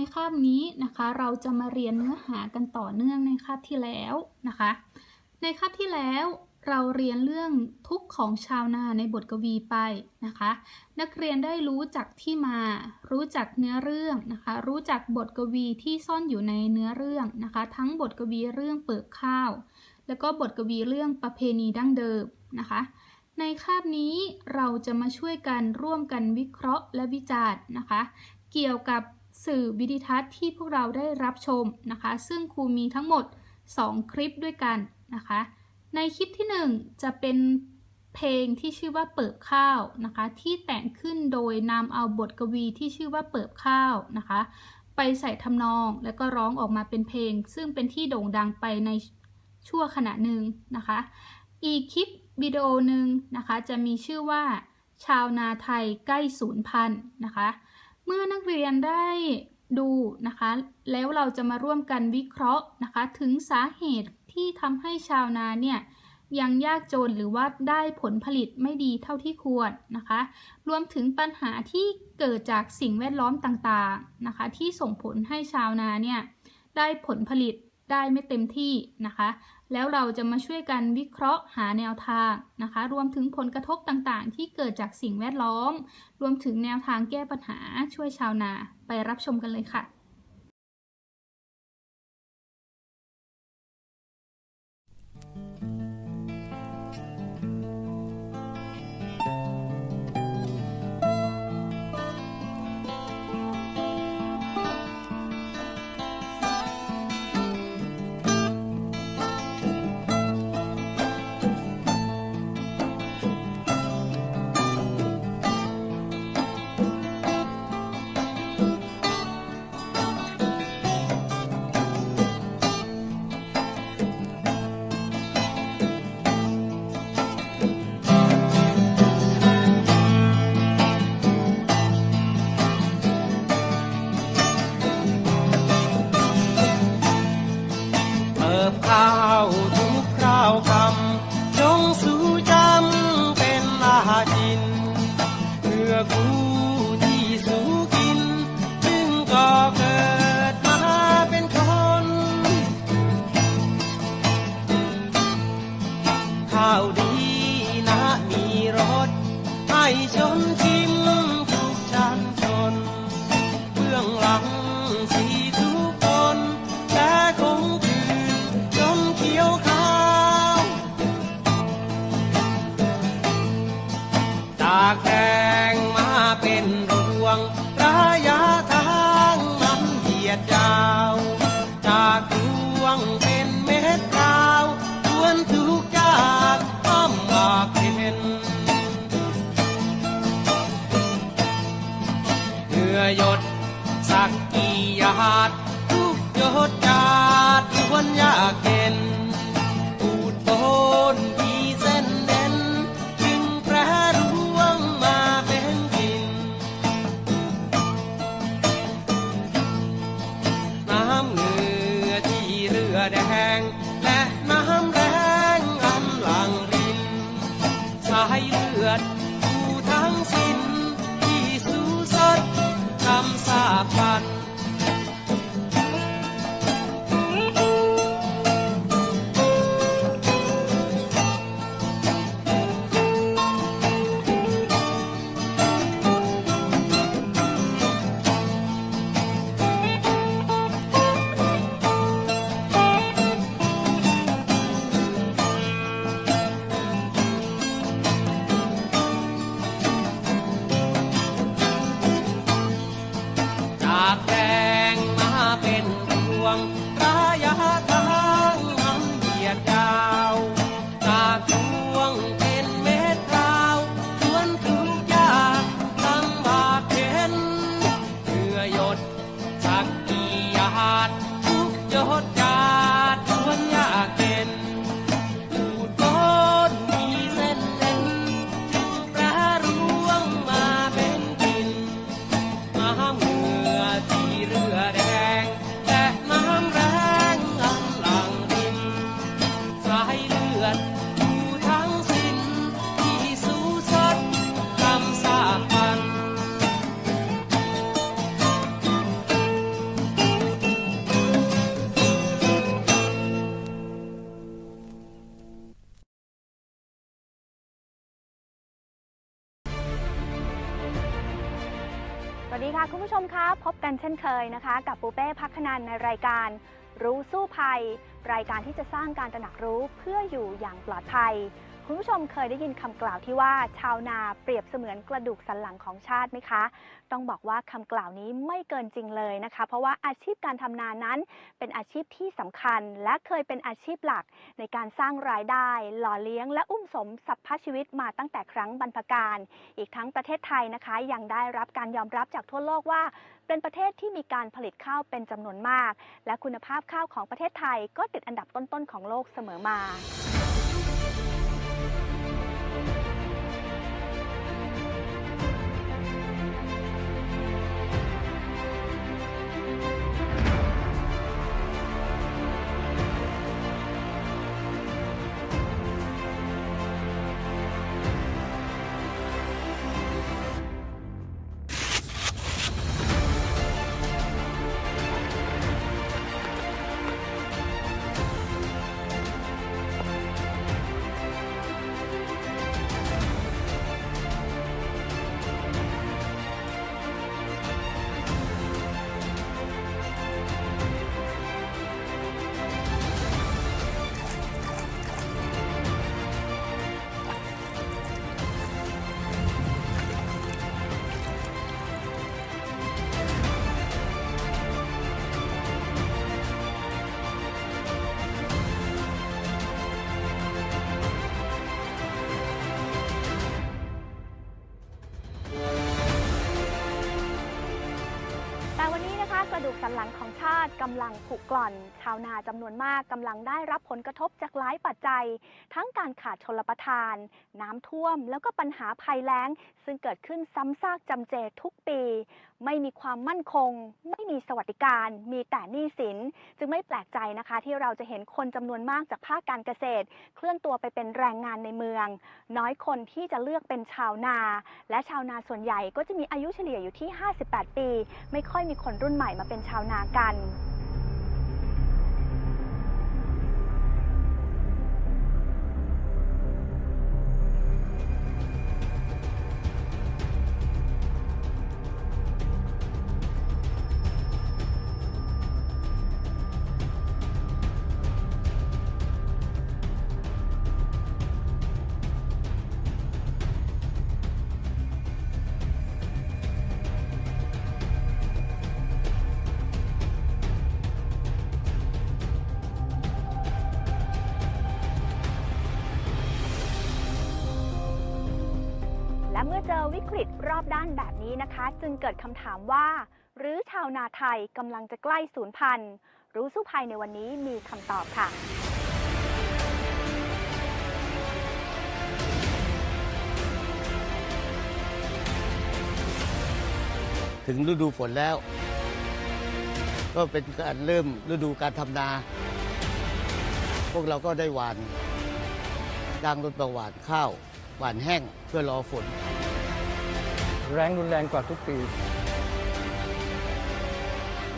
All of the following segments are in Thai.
ในคาบนี้นะคะ เราจะมาเรียนเนื้อหากันต่อเนื่องในคาบที่แล้วนะคะ ในคาบที่แล้วเราเรียนเรื่องทุกข์ของชาวนาในบทกวีไปนะคะ นักเรียนได้รู้จักที่มา รู้จักเนื้อเรื่องนะคะ รู้จักบทกวีที่ซ่อนอยู่ในเนื้อเรื่องนะคะ ทั้งบทกวีเรื่องเปิบข้าว แล้วก็บทกวีเรื่องประเพณีดั้งเดิมนะคะ ในคาบนี้เราจะมาช่วยกันร่วมกันวิเคราะห์และวิจารณ์นะคะ เกี่ยวกับ สื่อวิดิทัศน์ที่พวกเราได้รับชมนะคะ ซึ่งครูมีทั้งหมด 2 คลิปด้วยกันนะคะ ในคลิปที่ 1 จะเป็นเพลงที่ชื่อว่าเปิบข้าวนะคะ ที่แต่งขึ้นโดยนำเอาบทกวีที่ชื่อว่าเปิบข้าวนะคะ ไปใส่ทำนองแล้วก็ร้องออกมาเป็นเพลง ซึ่งเป็นที่โด่งดังไปในชั่วขณะหนึ่งนะคะ อีกคลิปวิดีโอหนึ่งนะคะ จะมีชื่อว่า ชาวนาไทยใกล้สูญพันนะคะ เมื่อนักเรียนได้ดูนะคะ แล้วเราจะมาร่วมกันวิเคราะห์นะคะ ถึงสาเหตุที่ทำให้ชาวนาเนี่ยยังยากจนหรือว่าได้ผลผลิตไม่ดีเท่าที่ควรนะคะ รวมถึงปัญหาที่เกิดจากสิ่งแวดล้อมต่างๆนะคะ ที่ส่งผลให้ชาวนาเนี่ยได้ผลผลิตได้ไม่เต็มที่นะคะ แล้วเราจะมาช่วยกันวิเคราะห์หาแนวทางนะคะ รวมถึงผลกระทบต่างๆ ที่เกิดจากสิ่งแวดล้อม รวมถึงแนวทางแก้ปัญหาช่วยชาวนาไปรับชมกันเลยค่ะ กค ยียดยาว จากดวงเป็นเม็ดกาวทวนทุกจากอ้อมออกเห็นเหงื่อหยดสักกี่หยาด ค่ะคุณผู้ชมคะพบกันเช่นเคยนะคะ กับปูเป้พักขนันในรายการ รู้สู้ภัย รายการที่จะสร้างการตระหนักรู้เพื่ออยู่อย่างปลอดภัย คุณผู้ชมเคยได้ยินคำกล่าวที่ว่าชาวนาเปรียบเสมือนกระดูกสันหลังของชาติไหมคะ ต้องบอกว่าคำกล่าวนี้ไม่เกินจริงเลยนะคะ เพราะว่าอาชีพการทำนานั้น เป็นอาชีพที่สำคัญ และเคยเป็นอาชีพหลัก ในการสร้างรายได้ หล่อเลี้ยง และอุ้มสมสัพพชีวิตมาตั้งแต่ครั้งบรรพการ อีกทั้งประเทศไทยนะคะยังได้รับการยอมรับจากทั่วโลกว่าเป็นประเทศที่มีการผลิตข้าวเป็นจำนวนมาก และคุณภาพข้าวของประเทศไทยก็ติดอันดับต้นๆของโลกเสมอมา สันหลังของชาติกำลังผุกร่อน ชาวนาจำนวนมากกำลังได้รับผลกระทบจากหลายปัจจัย ทั้งการขาดชลประทาน น้ำท่วม แล้วก็ปัญหาภัยแล้ง ซึ่งเกิดขึ้นซ้ำซากจำเจทุกปี ไม่มีความมั่นคง ไม่มีสวัสดิการ มีแต่หนี้สิน จึงไม่แปลกใจนะคะ ที่เราจะเห็นคนจำนวนมากจากภาคการเกษตร เคลื่อนตัวไปเป็นแรงงานในเมือง น้อยคนที่จะเลือกเป็นชาวนา และชาวนาส่วนใหญ่ก็จะมีอายุเฉลี่ยอยู่ที่ 58 ปี ไม่ค่อยมีคนรุ่นใหม่มาเป็นชาวนากัน และเมื่อเจอวิกฤตรอบด้านแบบนี้นะคะ จึงเกิดคำถามว่า หรือชาวนาไทยกำลังจะใกล้สูญพันธุ์รู้สู้ภัยในวันนี้มีคำตอบค่ะถึงฤดูฝนแล้ว ก็เป็นการเริ่มฤดูการทำนา พวกเราก็ได้หวานจ้างรถมาหวานข้าว หวานแห้งเพื่อรอฝน แรงรุนแรงกว่าทุกปี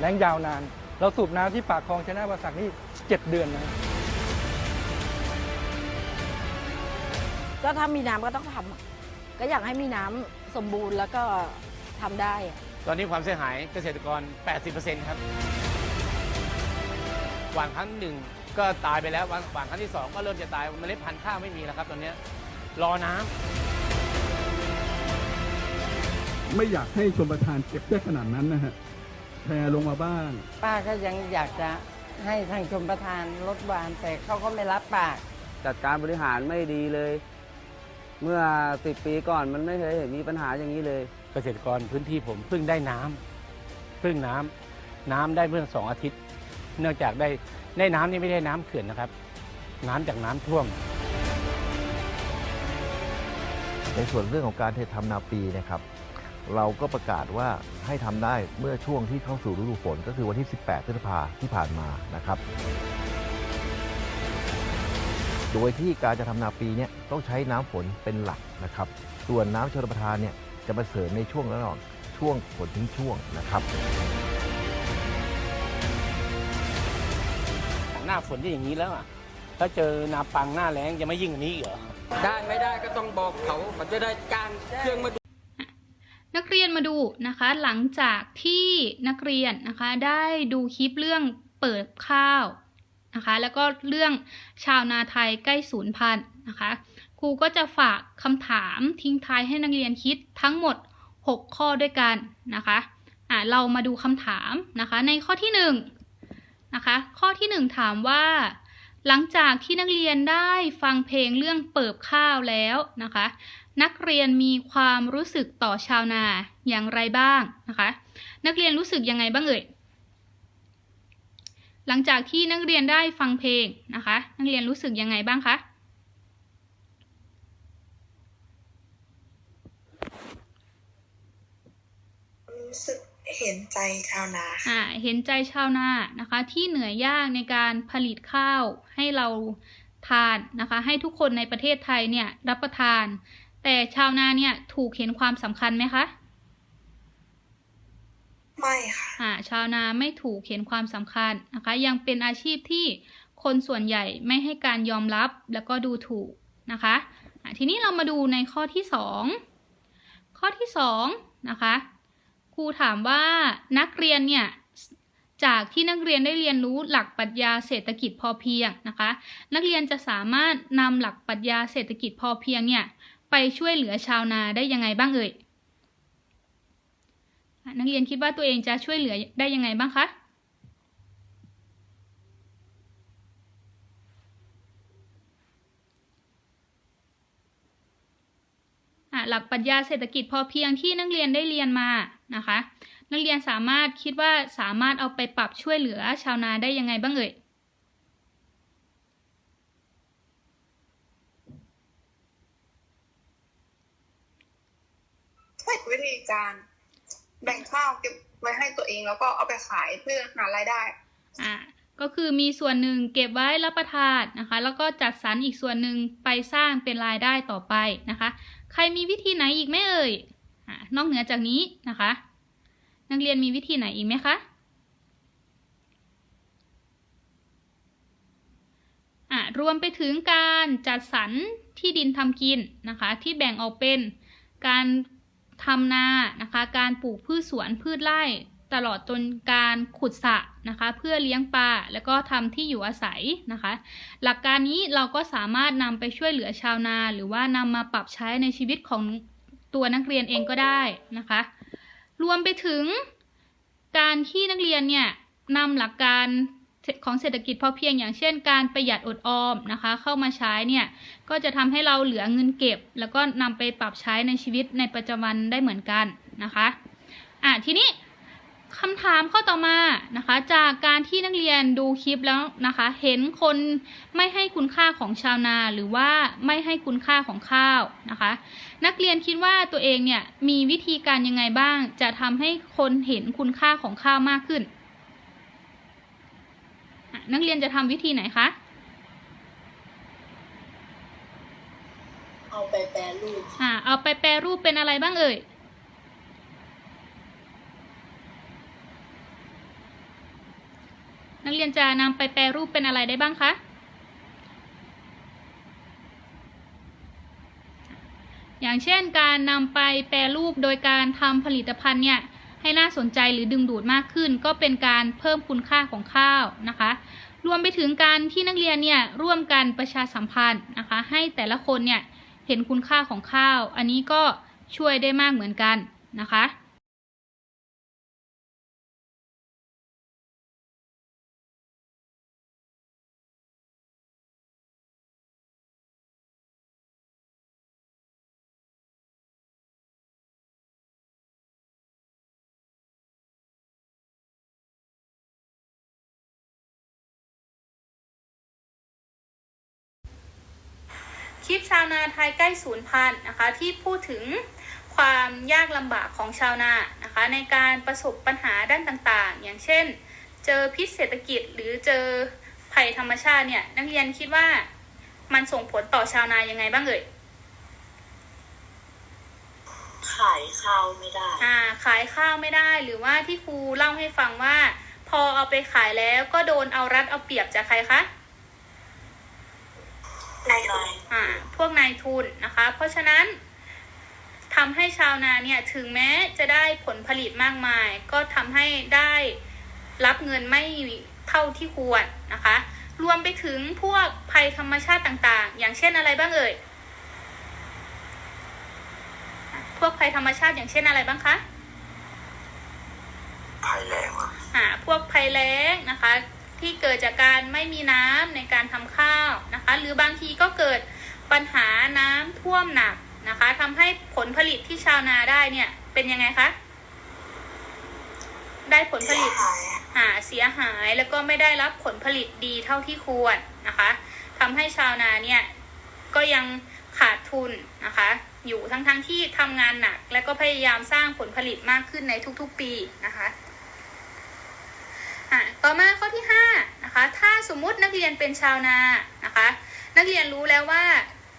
แรงยาวนาน เราสูบน้ำที่ปากคลองชนะประสักนี่เจ็ดเดือนนะก็ถ้ามีน้ำก็ต้องทำอะก็อยากให้มีน้ำสมบูรณ์แล้วก็ทำได้อะตอนนี้ความเสียหายเกษตรกร 80%ครับหวานครั้งหนึ่งก็ตายไปแล้วหวานหวานครั้งที่สองก็เริ่มจะตายเมล็ดพันธุ์ข้าวไม่มีแล้วครับตอนเนี้ย รอน้ำไม่อยากให้ชมประทานเก็บได้ขนาดนั้นนะฮะแพรลงมาบ้างป้าก็ยังอยากจะให้ทางชมประทานลดหวานแต่เขาก็ไม่รับปาก จัดการบริหารไม่ดีเลย เมื่อสิบปีก่อนมันไม่เคยเห็นมีปัญหาอย่างนี้เลย เกษตรกรพื้นที่ผมเพิ่งได้น้ำเพิ่งน้ำน้ำได้เมื่อสองอาทิตย์ เนื่องจากได้ได้น้ำนี่ไม่ได้น้ำเขื่อนนะครับ น้ำจากน้ำท่วม ในส่วนเรื่องของการทำนาปีนะครับเราก็ประกาศว่าให้ทำได้เมื่อช่วงที่เข้าสู่ฤดูฝนก็คือวันที่ 18 พฤษภาที่ผ่านมานะครับ โดยที่การจะทำนาปีเนี่ยต้องใช้น้ำฝนเป็นหลักนะครับ ส่วนน้ำชลประทานเนี่ยจะมาเสริมในช่วงระหว่างช่วงฝนทิ้งช่วงนะครับ หน้าฝนจะอย่างนี้แล้วอะถ้าเจอนาปังหน้าแล้งจะไม่ยิ่งกว่านี้อีกเหรอ ได้ไม่ได้ก็ต้องบอกเขาเขาจะได้จ้างเครื่องมานักเรียนมาดูนะคะ หลังจากที่นักเรียนนะคะได้ดูคลิปเรื่องเปิดข้าวนะคะ แล้วก็เรื่องชาวนาไทยใกล้สูญพันนะคะครูก็จะฝากคำถามทิ้งท้ายให้นักเรียนคิดทั้งหมด 6 ข้อด้วยกันนะคะอะเรามาดูคำถามนะคะ ในข้อที่1นะคะ ข้อที่ 1 ถามว่า หลังจากที่นักเรียนได้ฟังเพลงเรื่องเปิบข้าวแล้วนะคะ นักเรียนมีความรู้สึกต่อชาวนาอย่างไรบ้างนะคะ นักเรียนรู้สึกยังไงบ้างเอ่ยหลังจากที่นักเรียนได้ฟังเพลงนะคะ นักเรียนรู้สึกยังไงบ้างคะรู้สึก เห็นใจชาวนาอ่าเห็นใจชาวนานะคะ ที่เหนื่อยยากในการผลิตข้าวให้เราทานนะคะ ให้ทุกคนในประเทศไทยเนี่ยรับประทาน แต่ชาวนาเนี่ยถูกเห็นความสำคัญไหมคะไม่ค่ะอ่าชาวนาไม่ถูกเห็นความสำคัญนะคะ ยังเป็นอาชีพที่คนส่วนใหญ่ไม่ให้การยอมรับแล้วก็ดูถูกนะคะอะทีนี้เรามาดูในข้อที่สองข้อที่สองนะคะ ครูถามว่านักเรียนเนี่ยจากที่นักเรียนได้เรียนรู้หลักปรัชญาเศรษฐกิจพอเพียงนะคะ นักเรียนจะสามารถนำหลักปรัชญาเศรษฐกิจพอเพียงเนี่ยไปช่วยเหลือชาวนาได้ยังไงบ้างเอ่ยนักเรียนคิดว่าตัวเองจะช่วยเหลือได้ยังไงบ้างคะหลักปรัชญาเศรษฐกิจพอเพียงที่นักเรียนได้เรียนมา นะคะ นักเรียนสามารถคิดว่าสามารถเอาไปปรับช่วยเหลือชาวนาได้ยังไงบ้างเอ่ยใช้วิธีการแบ่งข้าวเก็บไว้ให้ตัวเองแล้วก็เอาไปขายเพื่อหารายได้ อ่า ก็คือมีส่วนหนึ่งเก็บไว้รับประทานนะคะ แล้วก็จัดสรรอีกส่วนหนึ่งไปสร้างเป็นรายได้ต่อไปนะคะ ใครมีวิธีไหนอีกไหมเอ่ยอา นอกเหนือจากนี้นะคะ นักเรียนมีวิธีไหนอีกไหมคะรวมไปถึงการจัดสรรที่ดินทำกินนะคะ ที่แบ่งออกเป็นการทำนานะคะ การปลูกพืชสวนพืชไร่ตลอดจนการขุดสระนะคะ เพื่อเลี้ยงปลาแล้วก็ทำที่อยู่อาศัยนะคะ หลักการนี้เราก็สามารถนำไปช่วยเหลือชาวนา หรือว่านำมาปรับใช้ในชีวิตของ ตัวนักเรียนเองก็ได้นะคะ รวมไปถึงการที่นักเรียนเนี่ยนำหลักการของเศรษฐกิจพอเพียงอย่างเช่นการประหยัดอดออมนะคะ เข้ามาใช้เนี่ยก็จะทำให้เราเหลือเงินเก็บ แล้วก็นำไปปรับใช้ในชีวิตในประจำวันได้เหมือนกันนะคะอะทีนี้ คำถามข้อต่อมานะคะ จากการที่นักเรียนดูคลิปแล้วนะคะ เห็นคนไม่ให้คุณค่าของชาวนาหรือว่าไม่ให้คุณค่าของข้าวนะคะ นักเรียนคิดว่าตัวเองเนี่ยมีวิธีการยังไงบ้าง จะทำให้คนเห็นคุณค่าของข้าวมากขึ้นอะนักเรียนจะทำวิธีไหนคะเอาไปแปรรูปอ่าเอาไปแปรรูปเป็นอะไรบ้างเอ่ย นักเรียนจะนำไปแปรรูปเป็นอะไรได้บ้างคะอย่างเช่นการนำไปแปรรูปโดยการทำผลิตภัณฑ์เนี่ยให้น่าสนใจหรือดึงดูดมากขึ้น ก็เป็นการเพิ่มคุณค่าของข้าวนะคะ รวมไปถึงการที่นักเรียนเนี่ยร่วมกันประชาสัมพันธ์นะคะ ให้แต่ละคนเนี่ยเห็นคุณค่าของข้าว อันนี้ก็ช่วยได้มากเหมือนกันนะคะาวนาไทยใกล้สูญพันธุ์นะคะ ที่พูดถึงความยากลำบากของชาวนานะคะ ในการประสบปัญหาด้านต่างๆ อย่างเช่น เจอพิษเศรษฐกิจหรือเจอภัยธรรมชาติเนี่ย นักเรียนคิดว่ามันส่งผลต่อชาวนายังไงบ้างเอ่ยขายข้าวไม่ได้อ่าขายข้าวไม่ได้หรือว่าที่ครูเล่าให้ฟังว่า พอเอาไปขายแล้วก็โดนเอารัดเอาเปรียบจากใครคะในายอ่าพวกนายทุนนะคะ เพราะฉะนั้นทำให้ชาวนาเนี่ยถึงแม้จะได้ผลผลิตมากมาย ก็ทำให้ได้รับเงินไม่เท่าที่ควรนะคะ รวมไปถึงพวกภัยธรรมชาติต่างๆ อย่างเช่นอะไรบ้างเอ่ยพวกภัยธรรมชาติอย่างเช่นอะไรบ้างคะภัยแรงอ่าพวกภัยแล้งนะคะ ที่เกิดจากการไม่มีน้ำในการทำข้าวนะคะ หรือบางทีก็เกิดปัญหาน้ำท่วมหนักนะคะทำให้ผลผลิตที่ชาวนาได้เนี่ยเป็นยังไงคะได้ผลผลิตอ่าเสียหายแล้วก็ไม่ได้รับผลผลิตดีเท่าที่ควรนะคะทำให้ชาวนาเนี่ยก็ยังขาดทุนนะคะ อยู่ทั้งๆทที่ทำงานหนัก และก็พยายามสร้างผลผลิตมากขึ้นในทุกๆปีนะคะ อะต่อมาข้อที่5นะคะถ้าสมมุตินักเรียนเป็นชาวนานะคะนักเรียนรู้แล้วว่า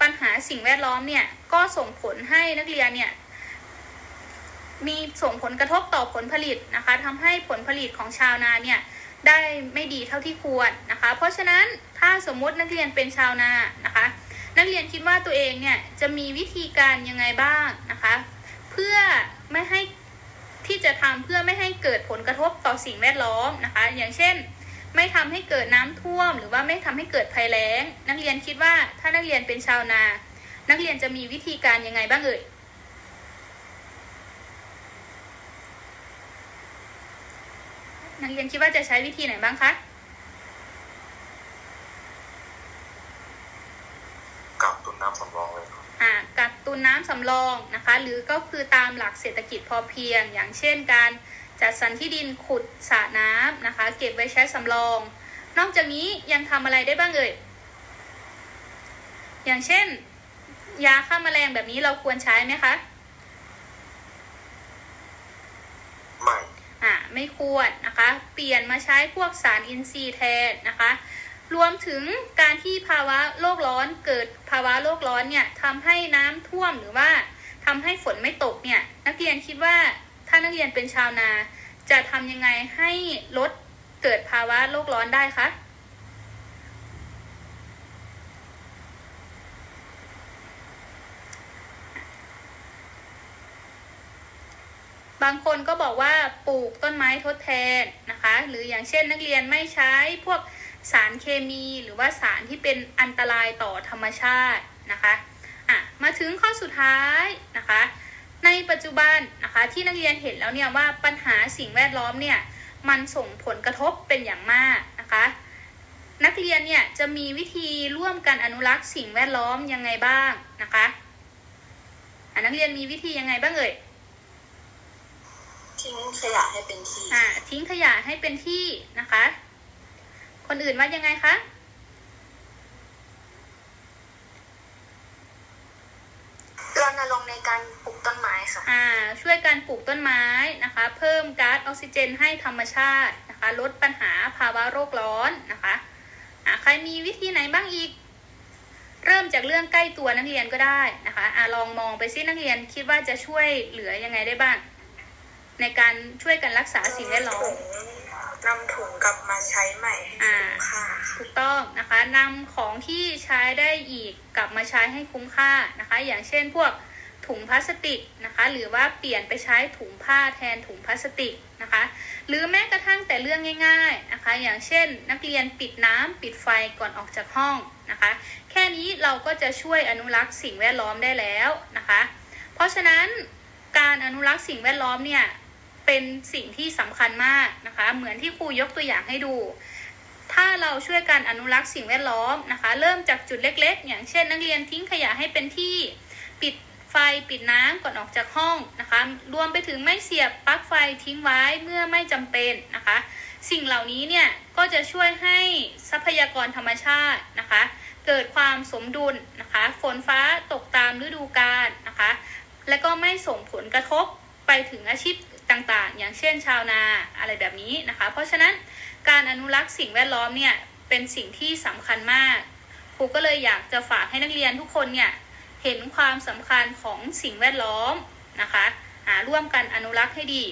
ปัญหาสิ่งแวดล้อมเนี่ยก็ส่งผลให้นักเรียนเนี่ยมีส่งผลกระทบต่อผลผลิตนะคะทำให้ผลผลิตของชาวนาเนี่ยได้ไม่ดีเท่าที่ควรนะคะ เพราะฉะนั้นถ้าสมมุตินักเรียนเป็นชาวนานะคะ นักเรียนคิดว่าตัวเองเนี่ยจะมีวิธีการยังไงบ้างนะคะ เพื่อไม่ให้ ที่จะทำเพื่อไม่ให้เกิดผลกระทบต่อสิ่งแวดล้อมนะคะ อย่างเช่น ไม่ทำให้เกิดน้ำท่วม หรือว่าไม่ทำให้เกิดภัยแล้ง นักเรียนคิดว่าถ้านักเรียนเป็นชาวนา นักเรียนจะมีวิธีการยังไงบ้างเอ่ยนักเรียนคิดว่าจะใช้วิธีไหนบ้างคะ กับตุนน้ำสำรองเลยครับ อ่ากักตุ นน้ำสำรองนะคะ หรือก็คือตามหลักเศรษฐกิจพอเพียง อย่างเช่นการจัดสรรที่ดินขุดสระน้ำนะคะ เก็บไว้ใช้สำรอง นอกจากนี้ยังทำอะไรได้บ้างเอ่ย อย่างเช่น ยาฆ่าแมลงแบบนี้เราควรใช้ไหมคะ ไม่ อ่าไม่ควรนะคะ เปลี่ยนมาใช้พวกสารอินทรีย์แทนนะคะ รวมถึงการที่ภาวะโลกร้อนเกิดภาวะโลกร้อนเนี่ยทำให้น้ำท่วมหรือว่าทำให้ฝนไม่ตกเนี่ยนักเรียนคิดว่าถ้านักเรียนเป็นชาวนา จะทำยังไงให้ลดเกิดภาวะโลกร้อนได้คะบางคนก็บอกว่าปลูกต้นไม้ทดแทนนะคะ หรืออย่างเช่นนักเรียนไม่ใช้พวก สารเคมีหรือว่าสารที่เป็นอันตรายต่อธรรมชาตินะคะอะมาถึงข้อสุดท้ายนะคะ ในปัจจุบันนะคะที่นักเรียนเห็นแล้วเนี่ยว่าปัญหาสิ่งแวดล้อมเนี่ยมันส่งผลกระทบเป็นอย่างมากนะคะ นักเรียนเนี่ยจะมีวิธีร่วมกันอนุรักษ์สิ่งแวดล้อมยังไงบ้างนะคะอะนักเรียนมีวิธียังไงบ้างเอ่ยทิ้งขยะให้เป็นที่อ่าทิ้งขยะให้เป็นที่นะคะ คนอื่นว่ายังไงคะ รณรงค์ในการปลูกต้นไม้ค่ะ อ่า ช่วยกันปลูกต้นไม้นะคะ เพิ่มก๊าซออกซิเจนให้ธรรมชาตินะคะ ลดปัญหาภาวะโลกร้อนนะคะ อ่า ใครมีวิธีไหนบ้างอีก เริ่มจากเรื่องใกล้ตัวนักเรียนก็ได้นะคะ อ่าลองมองไปซินักเรียนคิดว่าจะช่วยเหลือยังไงได้บ้าง ในการช่วยกันรักษาสิ่งแวดล้อม นำถุงกลับมาใช้ใหม่ให้อ่าคุ้มค่าถูกต้องนะคะนำของที่ใช้ได้อีกกลับมาใช้ให้คุ้มค่านะคะ อย่างเช่นพวกถุงพลาสติกนะคะ หรือว่าเปลี่ยนไปใช้ถุงผ้าแทนถุงพลาสติกนะคะ หรือแม้กระทั่งแต่เรื่องง่าย ๆนะคะ อย่างเช่น นักเรียนปิดน้ำปิดไฟก่อนออกจากห้องนะคะ แค่นี้เราก็จะช่วยอนุรักษ์สิ่งแวดล้อมได้แล้วนะคะ เพราะฉะนั้นการอนุรักษ์สิ่งแวดล้อมเนี่ย เป็นสิ่งที่สำคัญมากนะคะ เหมือนที่ครูยกตัวอย่างให้ดู ถ้าเราช่วยกันอนุรักษ์สิ่งแวดล้อมนะคะ เริ่มจากจุดเล็ก ๆ อย่างเช่น นักเรียนทิ้งขยะให้เป็นที่ปิดไฟปิดน้ำก่อนออกจากห้องนะคะ รวมไปถึงไม่เสียบปลั๊กไฟทิ้งไว้เมื่อไม่จำเป็นนะคะ สิ่งเหล่านี้เนี่ยก็จะช่วยให้ทรัพยากรธรรมชาตินะคะ เกิดความสมดุลนะคะ ฝนฟ้าตกตามฤดูกาลนะคะ และก็ไม่ส่งผลกระทบไปถึงอาชีพ ต่างๆ อย่างเช่นชาวนาอะไรแบบนี้นะคะ เพราะฉะนั้นการอนุรักษ์สิ่งแวดล้อมเนี่ยเป็นสิ่งที่สำคัญมาก ครูก็เลยอยากจะฝากให้นักเรียนทุกคนเนี่ยเห็นความสำคัญของสิ่งแวดล้อมนะคะหาร่วมกันอนุรักษ์ให้ดี